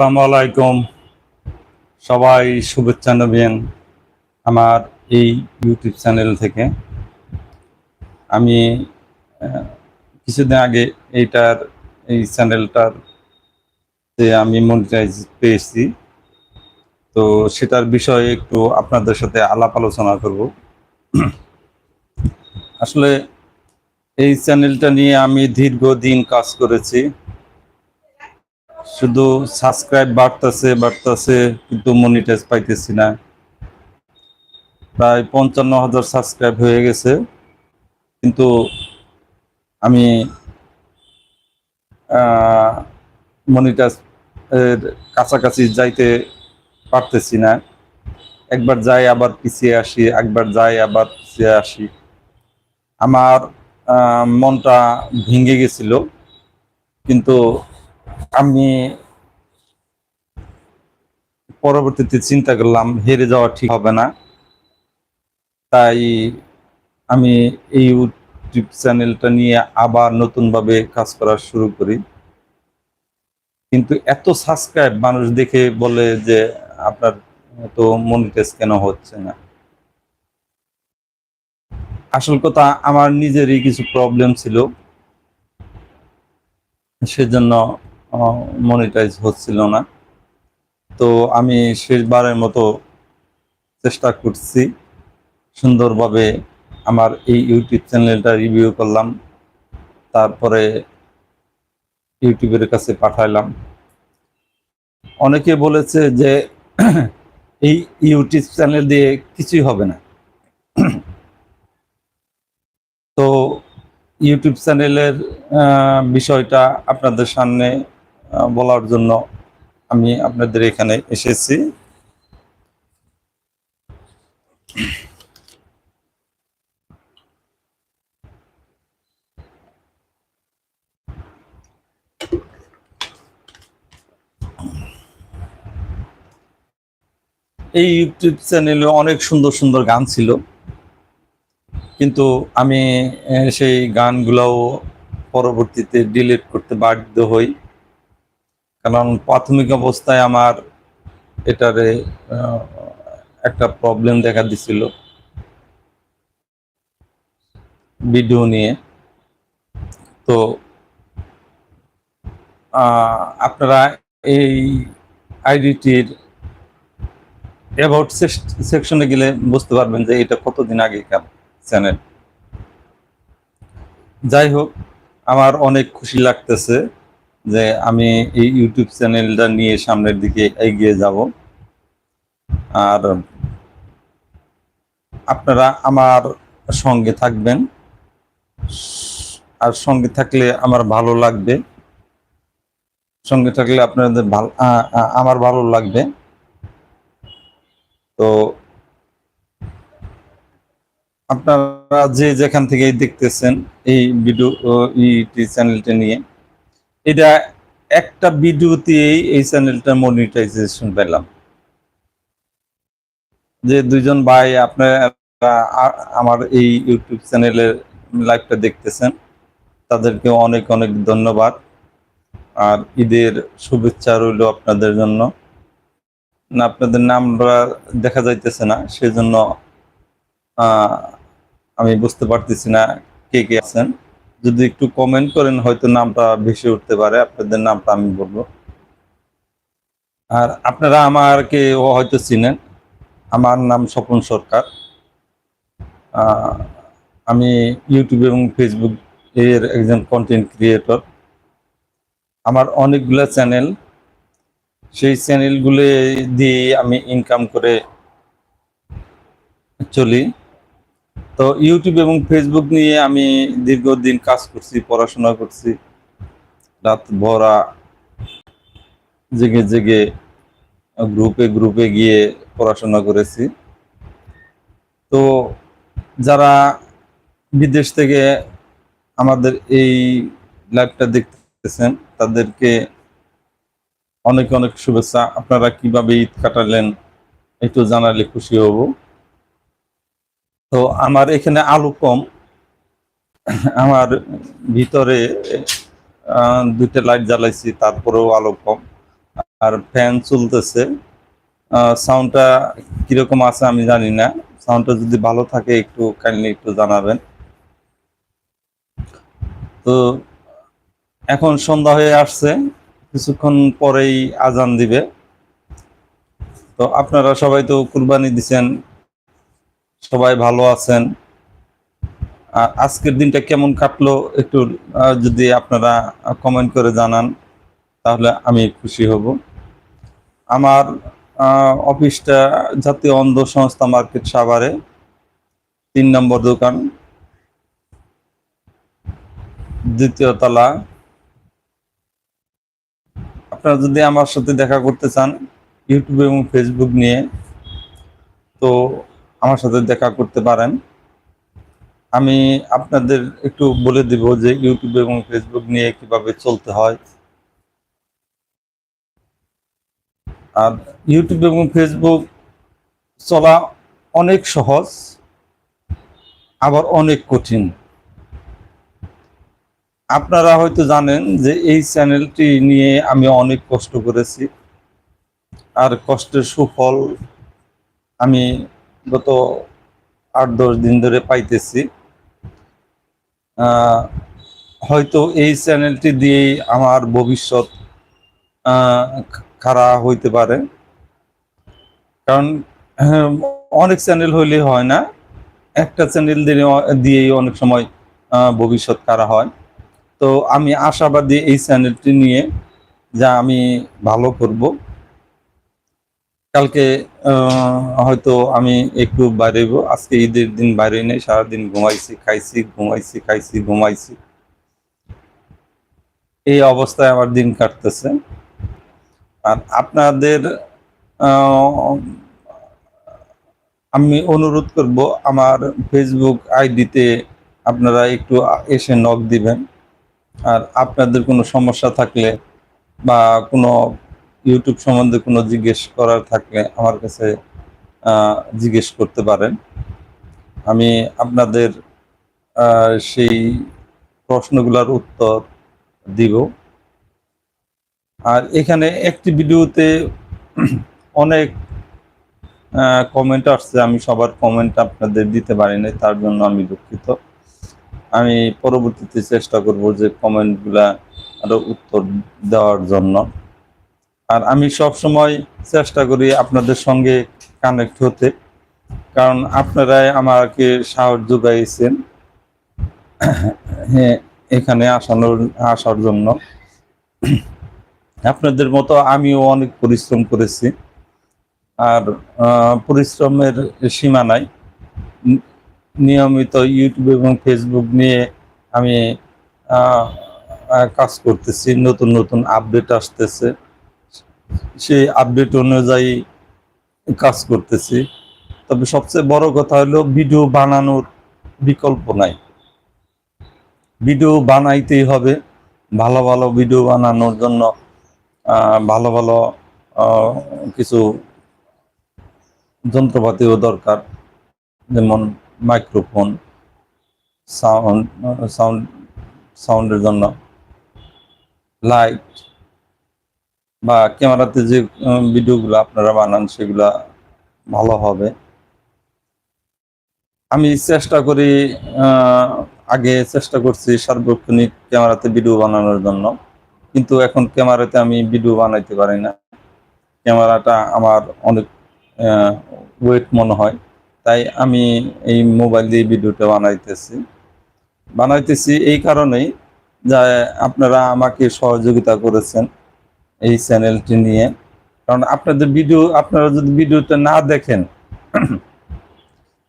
আসসালামু আলাইকুম। সবাই শুভেচ্ছা নেবেন আমার এই ইউটিউব চ্যানেল থেকে। আমি কিছুদিন আগে এইটার, এই চ্যানেলটার যে আমি মনিটাইজ পেয়েছি, তো সেটার বিষয়ে একটু আপনাদের সাথে আলাপ আলোচনা করব। আসলে এই চ্যানেলটা নিয়ে আমি দীর্ঘদিন কাজ করেছি। শুধু সাবস্ক্রাইব বাড়তেছে বাড়তেছে, কিন্তু মনিটাইজ পাইতেছি না। প্রায় পঞ্চান্ন হাজার সাবস্ক্রাইব হয়ে গেছে। কিন্তু আমি মনিটাইজ এর কাছাকাছি যাইতে পারতেছি না। একবার যাই, আবার পিছিয়ে আসি, একবার যাই, আবার পিছিয়ে আসি। আমার মনটা ভেঙে গেছিল। কিন্তু আমি পরবর্তীতে চিন্তা করলাম, হেরে যাওয়া ঠিক হবে না। তাই আমি এই ইউটিউব চ্যানেলটা নিয়ে আবার নতুনভাবে কাজ করা শুরু করি। কিন্তু এত সাবস্ক্রাইব মানুষ দেখে বলে যে, আপনার তো মনিটাইজ কেন হচ্ছে না? আসল কথা, আমার নিজেরই কিছু প্রবলেম ছিল। সেজন্য মনিটাইজ হচ্ছিল না। তো আমি শেষবারের মতো চেষ্টা করছি সুন্দরভাবে আমার এই ইউটিউব চ্যানেলটা রিভিউ করলাম, তারপরে ইউটিউবের কাছে পাঠাইলাম। অনেকে বলেছে যে এই ইউটিউব চ্যানেল দিয়ে কিছুই হবে না। তো ইউটিউব চ্যানেলের বিষয়টা আপনাদের সামনে বলার জন্য আমি আপনাদের এখানে এসেছি। এই ইউটিউব চ্যানেলে অনেক সুন্দর সুন্দর গান ছিল, কিন্তু আমি সেই গানগুলোও পরবর্তীতে ডিলিট করতে বাধ্য হই। কারণ প্রাথমিক অবস্থায় আমার এটারে একটা প্রবলেম দেখা দিছিল। ভিডিও নিয়ে। তো আপনারা এই আইডিটির অ্যাবাউট সেকশনে গেলে বুঝতে পারবেন যে এটা কতদিন আগেকার চ্যানেল যাই হোক, আমার অনেক খুশি লাগতেছে। যে আমি এই ইউটিউব চ্যানেলটা নিয়ে সামনের দিকে এগিয়ে যাব। আর আপনারা আমার সঙ্গে থাকবেন। আর সঙ্গে থাকলে আমার ভালো লাগবে। সঙ্গে থাকলে আপনাদের ভালো আমার ভালো লাগবে। তো আপনারা যে যেখান থেকে দেখতেছেন এই ভিডিও ইউটিউব চ্যানেলটা নিয়ে এটা একটা ভিডিওতেই এই চ্যানেলটা মনিটাইজেশন পেলাম। যে দুইজন ভাই আপনারা আমার এই ইউটিউব চ্যানেলের লাইভটা দেখতেছেন, তাদেরকে অনেক অনেক ধন্যবাদ। আর ঈদের শুভেচ্ছা রইল আপনাদের জন্য। না, আপনাদের নামটা দেখা যাইতেছে না, সেজন্য আমি বুঝতে পারতেছি না কে কে আছেন। যদি একটু কমেন্ট করেন, হয়তো নামটা ভেসে উঠতে পারে। আপনাদের নামটা আমি বলব। আর আপনারা আমাকে ও হয়তো চিনেন। আমার নাম স্বপন সরকার। আমি ইউটিউব এবং ফেসবুক এর একজন কন্টেন্ট ক্রিয়েটর আমার অনেকগুলো চ্যানেল সেই চ্যানেলগুলো দিয়ে আমি ইনকাম করে চলি। তো ইউটিউব এবং ফেসবুক নিয়ে আমি দীর্ঘদিন কাজ করছি, পড়াশোনা করছি। রাত ভরা জেগে জেগে গ্রুপে গ্রুপে গিয়ে পড়াশোনা করেছি। তো যারা বিদেশ থেকে আমাদের এই লাইভটা দেখতেছেন, তাদেরকে অনেক অনেক শুভেচ্ছা। আপনারা কীভাবে ঈদ কাটালেন, একটু জানালে খুশি হব। তো আমার এখানে আলু কম। আমার ভিতরে দুইটা লাইট জ্বালাইছি, তারপরেও আলো কম। আর ফ্যান চলতেছে। সাউন্ডটা কীরকম আছে আমি জানি না। সাউন্ডটা যদি ভালো থাকে, একটু কাইন্ডলি একটু জানাবেন। তো এখন সন্ধ্যা হয়ে আসছে। কিছুক্ষণ পরেই আজান দিবে। তো আপনারা সবাই তো কুরবানি দিছেন। সবাই ভালো আছেন। আজকের দিনটা কেমন কাটলো একটু যদি আপনারা কমেন্ট করে জানান, তাহলে আমি খুশি হব। আমার অফিসটা জাতীয় অন্ধ সংস্থা মার্কেট সাভারে, তিন নম্বর দোকান, দ্বিতীয় তলা। আপনারা যদি আমার সাথে দেখা করতে চান, ইউটিউব এবং ফেসবুক নিয়ে, তো আমার সাথে দেখা করতে পারেন। আমি আপনাদের একটু বলে দিব যে ইউটিউব এবং ফেসবুক নিয়ে কীভাবে চলতে হয়। আর ইউটিউব এবং ফেসবুক চলা অনেক সহজ, আবার অনেক কঠিন। আপনারা হয়তো জানেন যে এই চ্যানেলটি নিয়ে আমি অনেক কষ্ট করেছি। আর কষ্টের সুফল আমি গত আট, দশ দিন ধরে পাইতেছি। হয়তো এই চ্যানেলটি দিয়েই আমার ভবিষ্যৎ খাড়া হইতে পারে। কারণ অনেক চ্যানেল হইলে হয় না। একটা চ্যানেল দিয়ে দিয়েই অনেক সময় ভবিষ্যৎ কারা হয়। তো আমি আশাবাদী এই চ্যানেলটি নিয়ে যা আমি ভালো করব। কালকে হয়তো আমি একটু বাইরে আজকে ঈদের দিন বাইরে নেই, সারাদিন ঘুমাইছি, খাইছি ঘুমাইছি খাইছি, ঘুমাইছি। এই অবস্থায় আমার দিন কাটতেছে। আর আপনাদের আমি অনুরোধ করব, আমার ফেসবুক আইডিতে আপনারা একটু এসে নক দিবেন। আর আপনাদের কোনো সমস্যা থাকলে বা কোনো ইউটিউব সম্বন্ধে কোনো জিজ্ঞেস করার থাকলে আমার কাছে জিজ্ঞেস করতে পারেন। আমি আপনাদের সেই প্রশ্নগুলোর উত্তর দিব। আর এখানে একটি ভিডিওতে অনেক কমেন্ট আসছে। আমি সবার কমেন্ট আপনাদের দিতে পারিনি তার জন্য আমি দুঃখিত। আমি পরবর্তীতে চেষ্টা করব যে কমেন্টগুলা আরও উত্তর দেওয়ার জন্য। আর আমি সব সময় চেষ্টা করি আপনাদের সঙ্গে কানেক্ট হতে। কারণ আপনারাই আমাকে সাহস যোগাইছেন। হ্যাঁ এখানে আসানোর, আসার জন্য। আপনাদের মতো আমিও অনেক পরিশ্রম করেছি। আর পরিশ্রমের সীমা নাই। নিয়মিত ইউটিউব এবং ফেসবুক নিয়ে আমি কাজ করতেছি। নতুন নতুন আপডেট আসতেছে। সেই আপডেট অনুযায়ী কাজ করতেছি। তবে সবচেয়ে বড় কথা হলো ভিডিও বানানোর বিকল্প নাই। ভিডিও বানাইতেই হবে, ভালো ভালো ভিডিও বানানোর জন্য ভালো ভালো কিছু যন্ত্রপাতিও দরকার, যেমন মাইক্রোফোন সাউন্ড সাউন্ড সাউন্ডের জন্য লাইট বা ক্যামেরাতে যে ভিডিওগুলো আপনারা বানান, সেগুলা ভালো হবে। আমি চেষ্টা করি আগে চেষ্টা করছি সার্বক্ষণিক ক্যামেরাতে ভিডিও বানানোর জন্য। কিন্তু এখন ক্যামেরাতে আমি ভিডিও বানাইতে পারি না। ক্যামেরাটা আমার অনেক ওয়েট মনে হয়। তাই আমি এই মোবাইল দিয়ে ভিডিওটা বানাইতেছি। বানাইতেছি এই কারণেই যে আপনারা আমাকে সহযোগিতা করেছেন। এই চ্যানেলটি নিয়ে। কারণ আপনাদের ভিডিও, আপনারা যদি ভিডিওটা না দেখেন,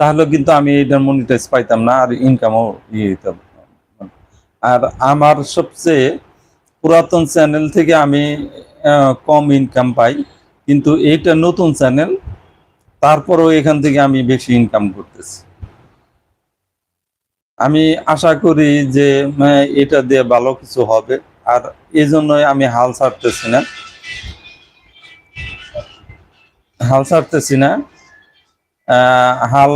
তাহলে কিন্তু আমি এটার মনিটাইজ পাইতাম না, আর ইনকামও ইয়ে হইতাম। আর আমার সবচেয়ে পুরাতন চ্যানেল থেকে আমি কম ইনকাম পাই, কিন্তু এইটা নতুন চ্যানেল, তারপরেও এখান থেকে আমি বেশি ইনকাম করতেছি। আমি আশা করি যে এটা দিয়ে ভালো কিছু হবে। আর এই জন্যই আমি হাল ছাড়তেছি না। হাল ছাড়তেছি না। হাল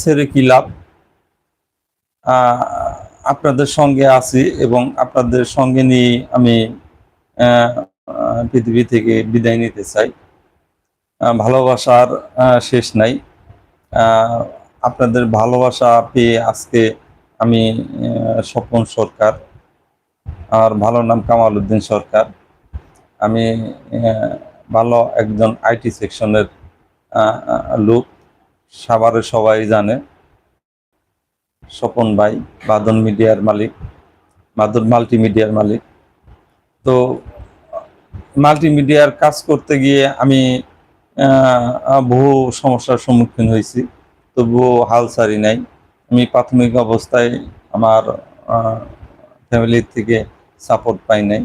ছেড়ে কি লাভ? আপনাদের সঙ্গে আছি এবং আপনাদের সঙ্গে নিয়ে আমি পৃথিবী থেকে বিদায় নিতে চাই। ভালোবাসার শেষ নাই। আপনাদের ভালোবাসা পেয়ে আজকে আমি স্বপন সরকার আর ভালো নাম কামাল উদ্দিন সরকার। আমি ভালো একজন আইটি সেকশনের লোক। সাভারে সবাই জানে। স্বপন ভাই, বাদন মিডিয়ার মালিক, বাদন মাল্টিমিডিয়ার মালিক। তো, মাল্টিমিডিয়ার কাজ করতে গিয়ে আমি বহু সমস্যার সম্মুখীন হয়েছি। তবুও হাল ছাড়ি নাই। আমি প্রাথমিক অবস্থায় আমার ফ্যামিলির থেকে সাপোর্ট পাই নাই।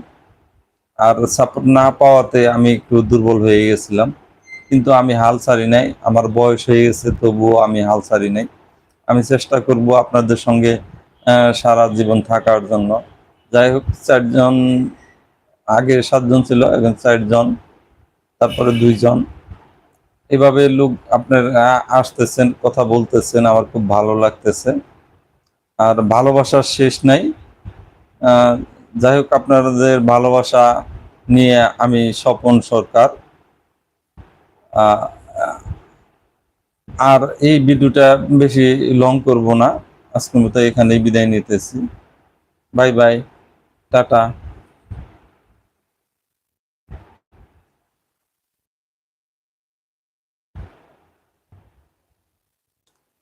আর সাপোর্ট না পাওয়াতে আমি একটু দুর্বল হয়ে গেছিলাম। কিন্তু আমি হাল ছাড়ি নাই, আমার বয়স হয়ে গেছে, তবুও আমি হাল ছাড়ি নাই। আমি চেষ্টা করব আপনাদের সঙ্গে সারা জীবন থাকার জন্য। যাই হোক, চারজন, আগে সাতজন ছিল, এখন চারজন, তারপরে দুইজন। এভাবে লোক আপনার আসতেছেন, কথা বলতেছেন, আমার খুব ভালো লাগতেছে। আর ভালোবাসার শেষ নাই। যাই হোক, আপনাদের ভালোবাসা নিয়ে আমি স্বপন সরকার। আর এই ভিডিওটা বেশি লং করব না। আজকের মতো এখানেই বিদায় নিতেছি। Bye bye, tata.